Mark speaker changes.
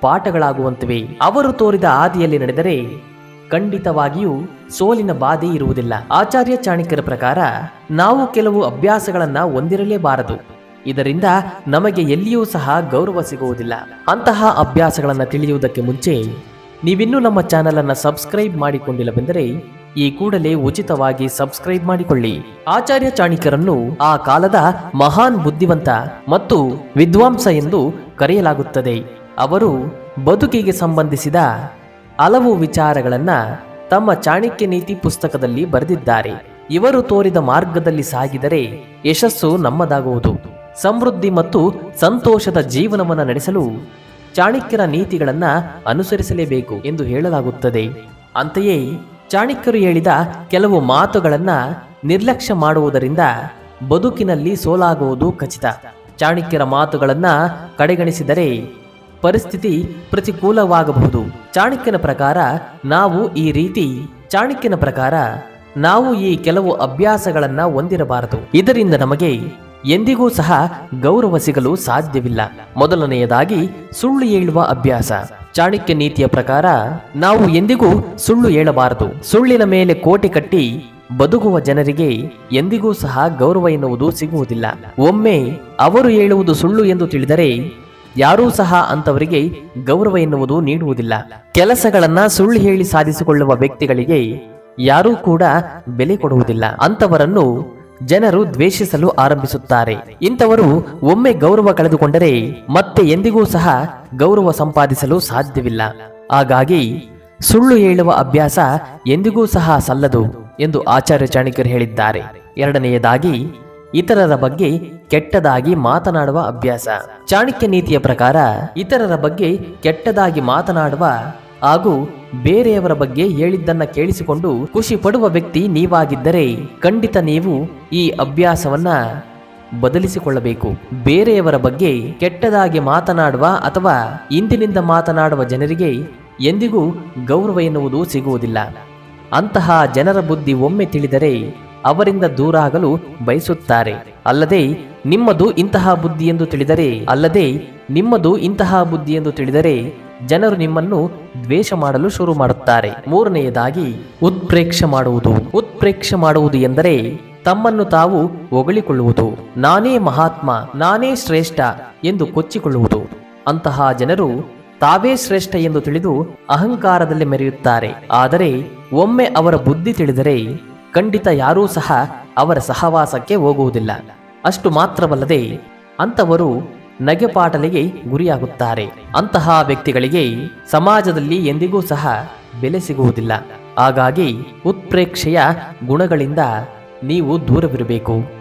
Speaker 1: ಪಾಠಗಳಾಗುವಂತಿವೆ. ಅವರು ತೋರಿದ ಹಾದಿಯಲ್ಲಿ ನಡೆದರೆ ಖಂಡಿತವಾಗಿಯೂ ಸೋಲಿನ ಬಾಧೆ ಇರುವುದಿಲ್ಲ. ಆಚಾರ್ಯ ಚಾಣಕ್ಯರ ಪ್ರಕಾರ ನಾವು ಕೆಲವು ಅಭ್ಯಾಸಗಳನ್ನು ಹೊಂದಿರಲೇಬಾರದು. ಇದರಿಂದ ನಮಗೆ ಎಲ್ಲಿಯೂ ಸಹ ಗೌರವ ಸಿಗುವುದಿಲ್ಲ. ಅಂತಹ ಅಭ್ಯಾಸಗಳನ್ನು ತಿಳಿಯುವುದಕ್ಕೆ ಮುಂಚೆ ನೀವಿನ್ನೂ ನಮ್ಮ ಚಾನೆಲ್ ಅನ್ನ ಸಬ್ಸ್ಕ್ರೈಬ್ ಮಾಡಿಕೊಂಡಿಲ್ಲವೆಂದರೆ ಈ ಕೂಡಲೇ ಉಚಿತವಾಗಿ ಸಬ್ಸ್ಕ್ರೈಬ್ ಮಾಡಿಕೊಳ್ಳಿ. ಆಚಾರ್ಯ ಚಾಣಕ್ಯರನ್ನು ಆ ಕಾಲದ ಮಹಾನ್ ಬುದ್ಧಿವಂತ ಮತ್ತು ವಿದ್ವಾಂಸ ಎಂದು ಕರೆಯಲಾಗುತ್ತದೆ. ಅವರು ಬದುಕಿಗೆ ಸಂಬಂಧಿಸಿದ ಹಲವು ವಿಚಾರಗಳನ್ನು ತಮ್ಮ ಚಾಣಕ್ಯ ನೀತಿ ಪುಸ್ತಕದಲ್ಲಿ ಬರೆದಿದ್ದಾರೆ. ಇವರು ತೋರಿದ ಮಾರ್ಗದಲ್ಲಿ ಸಾಗಿದರೆ ಯಶಸ್ಸು ನಮ್ಮದಾಗುವುದು. ಸಮೃದ್ಧಿ ಮತ್ತು ಸಂತೋಷದ ಜೀವನವನ್ನು ನಡೆಸಲು ಚಾಣಕ್ಯರ ನೀತಿಗಳನ್ನು ಅನುಸರಿಸಲೇಬೇಕು ಎಂದು ಹೇಳಲಾಗುತ್ತದೆ. ಅಂತೆಯೇ ಚಾಣಕ್ಯರು ಹೇಳಿದ ಕೆಲವು ಮಾತುಗಳನ್ನು ನಿರ್ಲಕ್ಷ್ಯ ಮಾಡುವುದರಿಂದ ಬದುಕಿನಲ್ಲಿ ಸೋಲಾಗುವುದು ಖಚಿತ. ಚಾಣಕ್ಯರ ಮಾತುಗಳನ್ನು ಕಡೆಗಣಿಸಿದರೆ ಪರಿಸ್ಥಿತಿ ಪ್ರತಿಕೂಲವಾಗಬಹುದು. ಚಾಣಕ್ಯನ ಪ್ರಕಾರ ನಾವು ಈ ರೀತಿ, ಚಾಣಕ್ಯನ ಪ್ರಕಾರ ನಾವು ಈ ಕೆಲವು ಅಭ್ಯಾಸಗಳನ್ನು ಹೊಂದಿರಬಾರದು. ಇದರಿಂದ ನಮಗೆ ಎಂದಿಗೂ ಸಹ ಗೌರವ ಸಿಗಲು ಸಾಧ್ಯವಿಲ್ಲ. ಮೊದಲನೆಯದಾಗಿ ಸುಳ್ಳು ಹೇಳುವ ಅಭ್ಯಾಸ. ಚಾಣಕ್ಯ ನೀತಿಯ ಪ್ರಕಾರ ನಾವು ಎಂದಿಗೂ ಸುಳ್ಳು ಹೇಳಬಾರದು. ಸುಳ್ಳಿನ ಮೇಲೆ ಕೋಟೆ ಕಟ್ಟಿ ಬದುಕುವ ಜನರಿಗೆ ಎಂದಿಗೂ ಸಹ ಗೌರವ ಎನ್ನುವುದು ಸಿಗುವುದಿಲ್ಲ. ಒಮ್ಮೆ ಅವರು ಹೇಳುವುದು ಸುಳ್ಳು ಎಂದು ತಿಳಿದರೆ ಯಾರೂ ಸಹ ಅಂತವರಿಗೆ ಗೌರವ ಎನ್ನುವುದು ನೀಡುವುದಿಲ್ಲ. ಕೆಲಸಗಳನ್ನ ಸುಳ್ಳು ಹೇಳಿ ಸಾಧಿಸಿಕೊಳ್ಳುವ ವ್ಯಕ್ತಿಗಳಿಗೆ ಯಾರೂ ಕೂಡ ಬೆಲೆ ಕೊಡುವುದಿಲ್ಲ. ಅಂತವರನ್ನು ಜನರು ದ್ವೇಷಿಸಲು ಆರಂಭಿಸುತ್ತಾರೆ. ಇಂಥವರು ಒಮ್ಮೆ ಗೌರವ ಕಳೆದುಕೊಂಡರೆ ಮತ್ತೆ ಎಂದಿಗೂ ಸಹ ಗೌರವ ಸಂಪಾದಿಸಲು ಸಾಧ್ಯವಿಲ್ಲ. ಹಾಗಾಗಿ ಸುಳ್ಳು ಹೇಳುವ ಅಭ್ಯಾಸ ಎಂದಿಗೂ ಸಹ ಸಲ್ಲದು ಎಂದು ಆಚಾರ್ಯ ಚಾಣಕ್ಯರು ಹೇಳಿದ್ದಾರೆ. ಎರಡನೆಯದಾಗಿ ಇತರರ ಬಗ್ಗೆ ಕೆಟ್ಟದಾಗಿ ಮಾತನಾಡುವ ಅಭ್ಯಾಸ. ಚಾಣಕ್ಯ ನೀತಿಯ ಪ್ರಕಾರ ಇತರರ ಬಗ್ಗೆ ಕೆಟ್ಟದಾಗಿ ಮಾತನಾಡುವ ಹಾಗೂ ಬೇರೆಯವರ ಬಗ್ಗೆ ಹೇಳಿದ್ದನ್ನ ಕೇಳಿಸಿಕೊಂಡು ಖುಷಿ ಪಡುವ ವ್ಯಕ್ತಿ ನೀವಾಗಿದ್ದರೆ ಖಂಡಿತ ನೀವು ಈ ಅಭ್ಯಾಸವನ್ನ ಬದಲಿಸಿಕೊಳ್ಳಬೇಕು. ಬೇರೆಯವರ ಬಗ್ಗೆ ಕೆಟ್ಟದಾಗಿ ಮಾತನಾಡುವ ಅಥವಾ ಇಂದಿನಿಂದ ಮಾತನಾಡುವ ಜನರಿಗೆ ಎಂದಿಗೂ ಗೌರವ ಎನ್ನುವುದು ಸಿಗುವುದಿಲ್ಲ. ಅಂತಹ ಜನರ ಬುದ್ಧಿ ಒಮ್ಮೆ ತಿಳಿದರೆ ಅವರಿಂದ ದೂರ ಆಗಲು ಬಯಸುತ್ತಾರೆ. ಅಲ್ಲದೆ ನಿಮ್ಮದು ಇಂತಹ ಬುದ್ಧಿ ಎಂದು ತಿಳಿದರೆ, ಅಲ್ಲದೆ ನಿಮ್ಮದು ಇಂತಹ ಬುದ್ಧಿ ಎಂದು ತಿಳಿದರೆ ಜನರು ನಿಮ್ಮನ್ನು ದ್ವೇಷ ಮಾಡಲು ಶುರು ಮಾಡುತ್ತಾರೆ. ಮೂರನೆಯದಾಗಿ, ಉತ್ಪ್ರೇಕ್ಷ ಮಾಡುವುದು. ಉತ್ಪ್ರೇಕ್ಷ ಮಾಡುವುದು ಎಂದರೆ ತಮ್ಮನ್ನು ತಾವು ಹೊಗಳಿಕೊಳ್ಳುವುದು. ನಾನೇ ಮಹಾತ್ಮ, ನಾನೇ ಶ್ರೇಷ್ಠ ಎಂದು ಕೊಚ್ಚಿಕೊಳ್ಳುವುದು. ಅಂತಹ ಜನರು ತಾವೇ ಶ್ರೇಷ್ಠ ಎಂದು ತಿಳಿದು ಅಹಂಕಾರದಲ್ಲಿ ಮೆರೆಯುತ್ತಾರೆ. ಆದರೆ ಒಮ್ಮೆ ಅವರ ಬುದ್ಧಿ ತಿಳಿದರೆ ಖಂಡಿತ ಯಾರೂ ಸಹ ಅವರ ಸಹವಾಸಕ್ಕೆ ಹೋಗುವುದಿಲ್ಲ. ಅಷ್ಟು ಮಾತ್ರವಲ್ಲದೆ ಅಂತವರು ನಗೆಪಾಟಲಿಗೆ ಗುರಿಯಾಗುತ್ತಾರೆ. ಅಂತಹ ವ್ಯಕ್ತಿಗಳಿಗೆ ಸಮಾಜದಲ್ಲಿ ಎಂದಿಗೂ ಸಹ ಬೆಲೆ ಸಿಗುವುದಿಲ್ಲ. ಹಾಗಾಗಿ ಉತ್ಪ್ರೇಕ್ಷೆಯ ಗುಣಗಳಿಂದ ನೀವು ದೂರವಿರಬೇಕು.